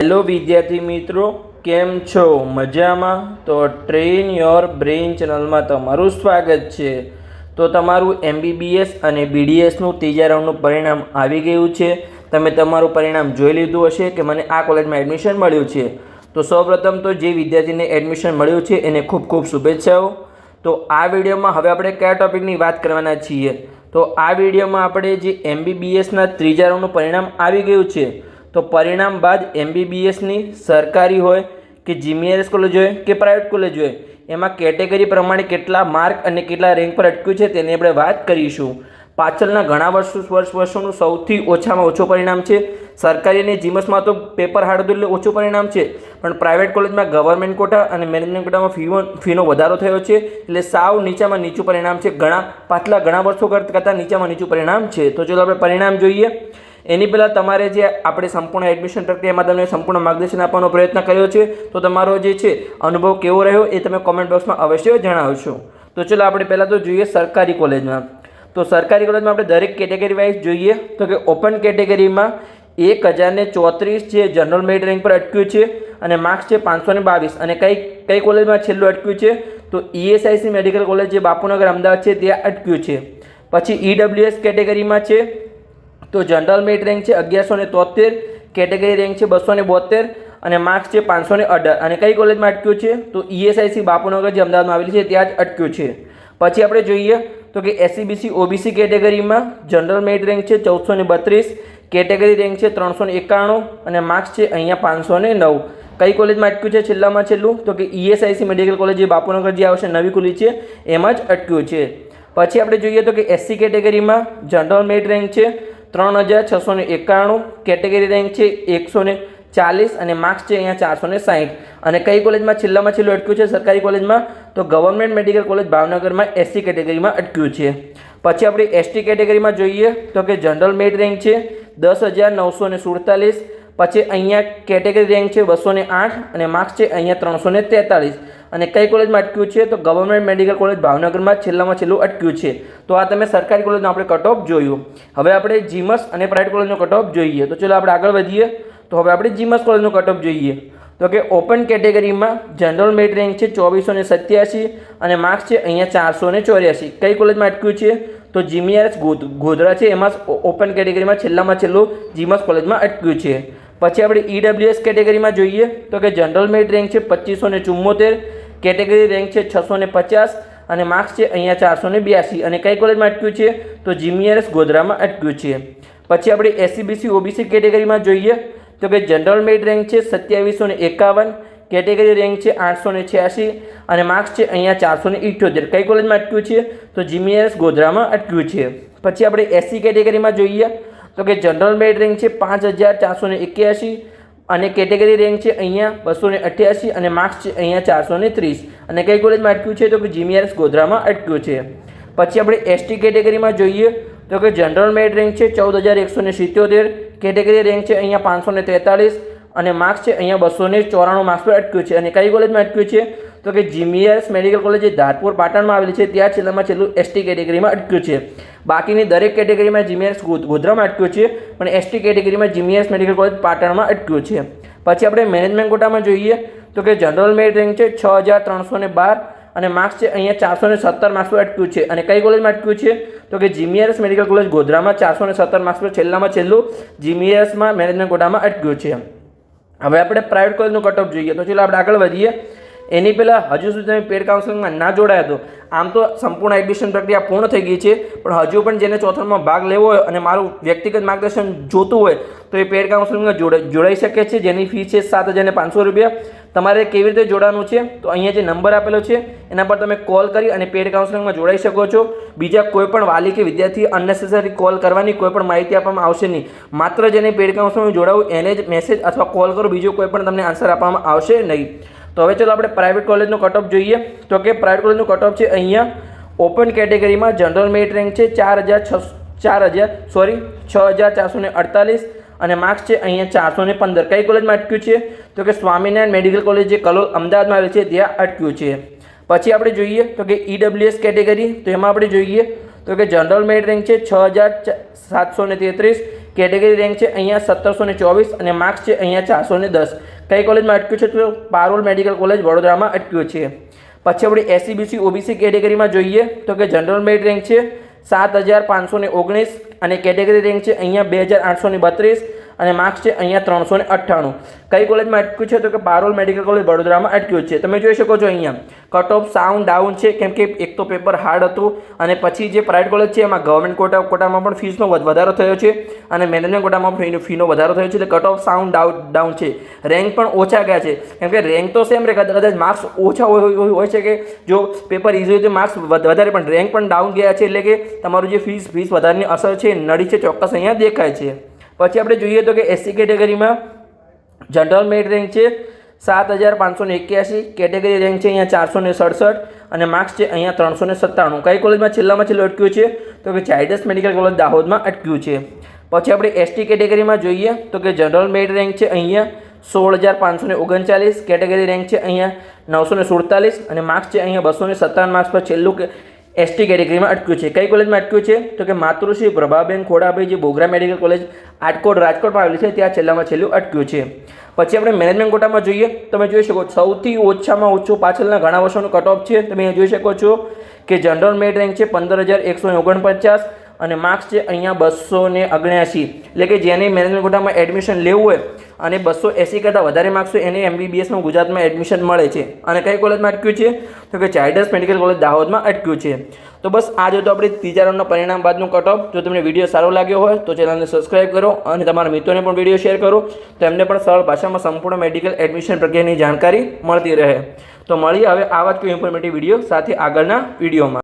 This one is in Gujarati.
હેલો વિદ્યાર્થી મિત્રો, કેમ છો? મજામાં? તો ટ્રેન યોર બ્રેઇન ચેનલમાં તમારું સ્વાગત છે. તો તમારું એમબીબીએસ અને બીડીએસનું ત્રીજા રાઉન્ડનું પરિણામ આવી ગયું છે. તમે તમારું પરિણામ જોઈ લીધું હશે કે મને આ કોલેજમાં એડમિશન મળ્યું છે. તો સૌપ્રથમ તો જે વિદ્યાર્થીને એડમિશન મળ્યું છે એને ખૂબ ખૂબ શુભેચ્છાઓ. તો આ વિડીયોમાં હવે આપણે કયા ટોપિકની વાત કરવાના છીએ? તો આ વિડીયોમાં આપણે જે એમબીબીએસના ત્રીજા રાઉન્ડનું પરિણામ આવી ગયું છે તો પરિણામ બાદ એમબીબીએસની સરકારી હોય કે જીમીઆરએસ કોલેજ હોય કે પ્રાઇવેટ કોલેજ હોય, એમાં કેટેગરી પ્રમાણે કેટલા માર્ક અને કેટલા રેન્ક પર અટક્યું છે તેની આપણે વાત કરીશું. પાછળના ઘણા વર્ષો વર્ષ વર્ષોનું સૌથી ઓછામાં ઓછું પરિણામ છે. સરકારી અને જીમસમાં તો પેપર હાર્ડ હતું એટલે ઓછું પરિણામ છે, પણ પ્રાઇવેટ કોલેજમાં ગવર્મેન્ટ કોટા અને મેનેજમેન્ટ કોટામાં ફીઓ ફીનો વધારો થયો છે, એટલે સાવ નીચામાં નીચું પરિણામ છે. ઘણા પાછલા ઘણા વર્ષો કરતાં નીચામાં નીચું પરિણામ છે. તો ચલો આપણે પરિણામ જોઈએ. એની પહેલાં તમારે જે આપણે સંપૂર્ણ એડમિશન પ્રક્રિયામાં તમને સંપૂર્ણ માર્ગદર્શન આપવાનો પ્રયત્ન કર્યો છે, તો તમારો જે છે, અનુભવ કેવો રહ્યો એ તમે કોમેન્ટ બોક્સમાં અવશ્ય જણાવશો. તો ચલો આપણે પહેલાં તો જોઈએ સરકારી કોલેજમાં. તો સરકારી કોલેજમાં આપણે દરેક કેટેગરી વાઇઝ જોઈએ, તો કે ઓપન કેટેગરીમાં એક હજારને ચોત્રીસ જે જનરલ મેરિટ રેન્ક પર અટક્યું છે અને માર્ક્સ છે પાંચસો ને બાવીસ. અને કઈ કઈ કોલેજમાં છેલ્લું અટક્યું છે? તો ઈએસઆઈસી મેડિકલ કોલેજ જે બાપુનગર, અમદાવાદ છે, ત્યાં અટક્યું છે. પછી ઈડબ્લ્યુએસ કેટેગરીમાં છે તો જનરલ મેરિટ રેન્ક છે અગિયારસો ને તોતેર કેટેગરી રેન્ક છે બસો ને બોતેર અને માર્ક્સ છે પાંચસો ને અઢાર. અને કઈ કોલેજમાં અટક્યું છે? તો ઈએસઆઈસી બાપુનગર જે અમદાવાદમાં આવેલી છે, ત્યાં જ અટક્યું છે. પછી આપણે જોઈએ તો કે એસસીબીસી ઓબીસી કેટેગરીમાં જનરલ મેરિટ રેન્ક છે ચૌદસો ને બત્રીસ કેટેગરી રેન્ક છે ત્રણસો ને એકાણું અને માર્ક્સ છે અહીંયા પાંચસો ને નવ. કઈ કોલેજમાં અટક્યું છે? છેલ્લામાં છેલ્લું. તો કે ઈએસઆઈસી મેડિકલ કોલેજ જે બાપુનગર જે આવશે, નવી ખુલી છે, એમાં જ અટક્યું છે. પછી આપણે જોઈએ તો કે એસસી કેટેગરીમાં જનરલ મેરિટ રેન્ક છે ત્રણ હજાર છસો ને એકાણું કેટેગરી રેન્ક છે, એકસો ને ચાલીસ અને માર્ક્સ છે અહીંયા ચારસો ને સાહીઠ. અને કઈ કોલેજમાં? છેલ્લામાં છેલ્લું અટક્યું છે સરકારી કોલેજમાં? તો ગવર્મેન્ટ મેડિકલ કોલેજ ભાવનગરમાં એસસી કેટેગરીમાં અટક્યું છે. પછી આપણે એસટી કેટેગરીમાં જોઈએ તો કે જનરલ મેરિટ રેન્ક છે, દસ હજાર નવસો ને સુડતાલીસ. પછી અહીંયા કેટેગરી રેન્ક છે બસો ને આઠ અને માર્ક્સ છે અહીંયા ત્રણસો ને તેતાલીસ. અને કઈ કોલેજમાં અટક્યું છે? તો ગવર્મેન્ટ મેડિકલ કોલેજ ભાવનગરમાં છેલ્લામાં છેલ્લું અટક્યું છે. તો આ તમે સરકારી કોલેજનો આપણે કટ જોયું. હવે આપણે જીમસ અને પ્રાઇવેટ કોલેજનો કટ જોઈએ. તો ચલો આપણે આગળ વધીએ. તો હવે આપણે જીમસ કોલેજનો કટ જોઈએ. તો કે ઓપન કેટેગરીમાં જનરલ મેરિટ રેન્ક છે ચોવીસો ને સત્યાસી અને માર્ક્સ છે અહીંયા ચારસો ને ચોર્યાસી. કઈ કોલેજમાં અટક્યું છે? તો જીમીઆરએસ ગોધરા છે. એમાં ઓપન કેટેગરીમાં છેલ્લામાં છેલ્લું જીમસ કોલેજમાં અટક્યું છે. પછી આપણે ઈડબ્લ્યુએસ કેટેગરીમાં જોઈએ. તો કે જનરલ મેરિટ રેન્ક છે પચીસો ને ચુમ્મોતેર કેટેગરી રેન્ક છે છસો ને પચાસ અને માર્ક્સ છે અહીંયા ચારસો ને બ્યાસી. અને કઈ કોલેજમાં અટક્યું છે? તો જીમીઆરએસ ગોધરામાં અટક્યું છે. પછી આપણે એસસીબીસી, ઓબીસી કેટેગરીમાં જોઈએ. તો કે જનરલ મેરિટ રેન્ક છે સત્યાવીસો ને એકાવન, કેટેગરી રેન્ક છે આઠસો ને છ્યાસી અને માર્ક્સ છે અહીંયા ચારસો ને ઇઠ્યોતેર. કઈ કોલેજમાં અટક્યું છે? તો જીમીઆરએસ ગોધરામાં અટક્યું છે. પછી આપણે એસસી કેટેગરીમાં જોઈએ. તો કે જનરલ મેરિટ રેન્ક છે પાંચ હજાર ચારસો ને એક્યાસી અને કેટેગરી રેન્ક છે અહીંયા બસો ને અઠ્યાસી અને માર્ક્સ છે અહીંયા ચારસો ને ત્રીસ. અને કઈ કોલેજમાં અટક્યું છે તો કે જીમીઆરએસ ગોધરામાં અટક્યું છે. પછી આપણે એસટી કેટેગરીમાં જોઈએ તો કે જનરલ મેરિટ રેન્ક છે ચૌદ હજાર એકસો ને સિત્યોતેર. કેટેગરી રેન્ક છે અહીંયા પાંચસો ને તેતાળીસ અને માર્ક્સ છે અહીંયા બસો ને ચોરાણું માર્ક્સ પર અટક્યું છે. અને કઈ કોલેજમાં અટક્યું છે? તો કે જીમીઆરએસ મેડિકલ કોલેજ જે ધારપુર પાટણમાં આવેલી છે, ત્યાં છેલ્લામાં છેલ્લું એસટી કેટેગરીમાં અટક્યું છે. બાકીની દરેક કેટેગરીમાં જીમીઆરએસ ગોધરામાં અટક્યું છે પણ એસટી કેટેગરીમાં જીમીઆરએસ મેડિકલ કોલેજ પાટણમાં અટક્યું છે. પછી આપણે મેનેજમેન્ટ કોટામાં જોઈએ તો કે જનરલ મેરિટ રેન્ક છે છ હજાર ત્રણસો ને બાર અને માર્ક્સ છે અહીંયા ચારસો ને સત્તર માર્ક્સ પર અટક્યું છે. અને કઈ કોલેજમાં અટક્યું છે? તો કે જીમીઆરએસ મેડિકલ કોલેજ ગોધરામાં ચારસો ને સત્તર માર્ક્સ પર છેલ્લામાં છેલ્લું જીમીઆરએસમાં મેનેજમેન્ટ કોટામાં અટક્યું છે. હવે આપણે પ્રાઇવેટ કોલેજનું કટઓફ જોઈએ. તો ચલો આપણે આગળ વધીએ. એની પહેલાં હજુ સુધી તમે પેડ કાઉન્સેલિંગમાં ના જોડાયા તો આમ તો સંપૂર્ણ એડમિશન પ્રક્રિયા પૂર્ણ થઈ ગઈ છે. પણ હજુ પણ જેને ચોથણમાં ભાગ લેવો હોય અને મારું વ્યક્તિગત માર્ગદર્શન જોતું હોય તો એ પેડ કાઉન્સેલિંગમાં જોડાઈ શકે છે. જેની ફી છે સાત હજાર પાંચસો રૂપિયા. તમારે કેવી રીતે જોડાવાનું છે? તો અહીંયા જે નંબર આપેલો છે, એના પર તમે કોલ કરી અને પેડ કાઉન્સેલિંગમાં જોડાઈ શકો છો. બીજા કોઈપણ વાલી કે વિદ્યાર્થી અનનેસેસરી કોલ કરવાની કોઈ પણ માહિતી આપવામાં આવશે નહીં. માત્ર જેને પેડ કાઉન્સેલિંગમાં જોડાવું એને જ મેસેજ અથવા કોલ કરો, બીજો કોઈ પણ તમને આન્સર આપવામાં આવશે નહીં. તો હવે ચાલો આપણે પ્રાઇવેટ કોલેજનો કટઓફ જોઈએ. તો કે પ્રાઇવેટ કોલેજનો કટઓફ છે અહીંયા. ઓપન કેટેગરીમાં જનરલ મેરિટ રેન્ક છે ચાર હજાર છ ચાર હજાર સોરી છ હજાર ચારસો ને અડતાલીસ અને માર્ક્સ છે અહીંયા ચારસો ને પંદર. કઈ કોલેજમાં અટક્યું છે? તો કે સ્વામિનારાયણ મેડિકલ કોલેજ જે કલોલ અમદાવાદમાં આવેલ છે, ત્યાં અટક્યું છે. પછી આપણે જોઈએ, તો કે ઈડબ્લ્યુએસ કેટેગરી તો એમાં આપણે જોઈએ, તો કે જનરલ મેરિટ રેન્ક છે છ હજાર સાતસો ને તેત્રીસ. કેટેગરી રેન્ક છે અહીંયા સત્તરસો ને ચોવીસ અને માર્ક્સ છે અહીંયા ચારસો ને દસ. કઈ કોલેજમાં અટક્યું છે તો પારોલ મેડિકલ કોલેજ વડોદરામાં અટક્યું છે. પછી આપણે એસસીબીસી ઓબીસી કેટેગરીમાં જોઈએ તો કે જનરલ મેરિટ રેન્ક છે સાત હજાર પાંચસો ઓગણીસ અને કેટેગરી રેન્ક છે અહીંયા બે હજાર આઠસો બત્રીસ. અને માર્ક્સ છે અહીંયા ત્રણસો ને અઠ્ઠાણું. કઈ કોલેજમાં અટક્યું છે તો કે પારોલ મેડિકલ કોલેજ વડોદરામાં અટક્યું છે. તમે જોઈ શકો છો અહીંયા. કટ ઓફ સાઉન્ડ ડાઉન છે. કેમ કે એક તો પેપર હાર્ડ હતું અને પછી જે પ્રાઇવેટ કોલેજ છે એમાં ગવર્મેન્ટ કોટા કોટામાં પણ ફીસનો વધારો થયો છે અને મેનેજમેન્ટ કોટામાં પણ ફીનો- વધારો થયો છે. એટલે કટ ઓફ સાઉન્ડ ડાઉન છે. રેન્ક પણ ઓછા ગયા છે. કેમ કે રેન્ક તો સેમ રહે કદાચ માર્ક્સ ઓછા હોય છે કે જો પેપર ઇઝી હોય તો માર્ક્સ વધારે, પણ રેન્ક પણ ડાઉન ગયા છે. એટલે કે તમારું જે ફીસ ફીસ વધારાની અસર છે નડી છે, ચોક્કસ અહીંયા દેખાય છે. પછી આપણે જોઈએ તો કે એસસી કેટેગરીમાં જનરલ મેરિટ રેન્ક છે સાત હજાર પાંચસો ને એક્યાસી, કેટેગરી રેન્ક છે અહીંયા ચારસો ને સડસઠ અને માર્ક્સ છે અહીંયા ત્રણસો ને સત્તાણું. કઈ કોલેજમાં છેલ્લામાં છેલ્લું અટક્યું છે? તો કે ચાઇડસ મેડિકલ કોલેજ દાહોદમાં અટક્યું છે. પછી આપણે એસટી કેટેગરીમાં જોઈએ તો કે જનરલ મેરિટ રેન્ક છે અહીંયા સોળ હજાર પાંચસો ને ઓગણચાલીસ, કેટેગરી રેન્ક છે અહીંયા નવસો ને સુડતાલીસ અને માર્ક્સ છે અહીંયા બસો ને સત્તાવન માર્ક્સ પર છેલ્લું એસટી કેટેગરીમાં અટક્યું છે. કઈ કોલેજમાં અટક્યું છે? તો કે માતૃશ્રી પ્રભાબેન ખોડાભાઈ, જે બોગરા મેડિકલ કોલેજ આટકોટ રાજકોટમાં આવેલી છે, ત્યાં છેલ્લામાં છેલ્લું અટક્યું છે. પછી આપણે મેનેજમેન્ટ કોટામાં જોઈએ તમે જોઈ શકો સૌથી ઓછામાં ઓછું પાછળના ઘણા વર્ષોનું કટ છે. તમે જોઈ શકો છો કે જનરલ મેરિટ રેન્ક છે પંદર હજાર એકસો ઓગણપચાસ અને માર્ક્સ છે અહીંયા બસો ને અગણ્યાસી, એટલે કે જેને મેનેજમેન્ટ કોટામાં એડમિશન લેવું હોય, અને બસો એંસી કરતાં વધારે માર્ક્સ હોય, એને એમબીબીએસમાં ગુજરાતમાં એડમિશન મળે છે. અને કઈ કોલેજમાં અટક્યું છે? તો કે ચાઇડસ મેડિકલ કોલેજ દાહોદમાં અટક્યું છે. તો બસ આ જો તો આપણે ત્રીજા રાઉન્ડના પરિણામ બાદનું કટઓફ જો તમને વીડિયો સારો લાગ્યો હોય, તો ચેનલને સબસ્ક્રાઇબ કરો અને તમારા મિત્રોને પણ વીડિયો શેર કરો. તો એમને પણ સરળ ભાષામાં સંપૂર્ણ મેડિકલ એડમિશન પ્રક્રિયાની જાણકારી મળતી રહે. તો મળીએ હવે આવા જ કોઈ ઇન્ફોર્મેટિવ વીડિયો સાથે આગળના વિડીયોમાં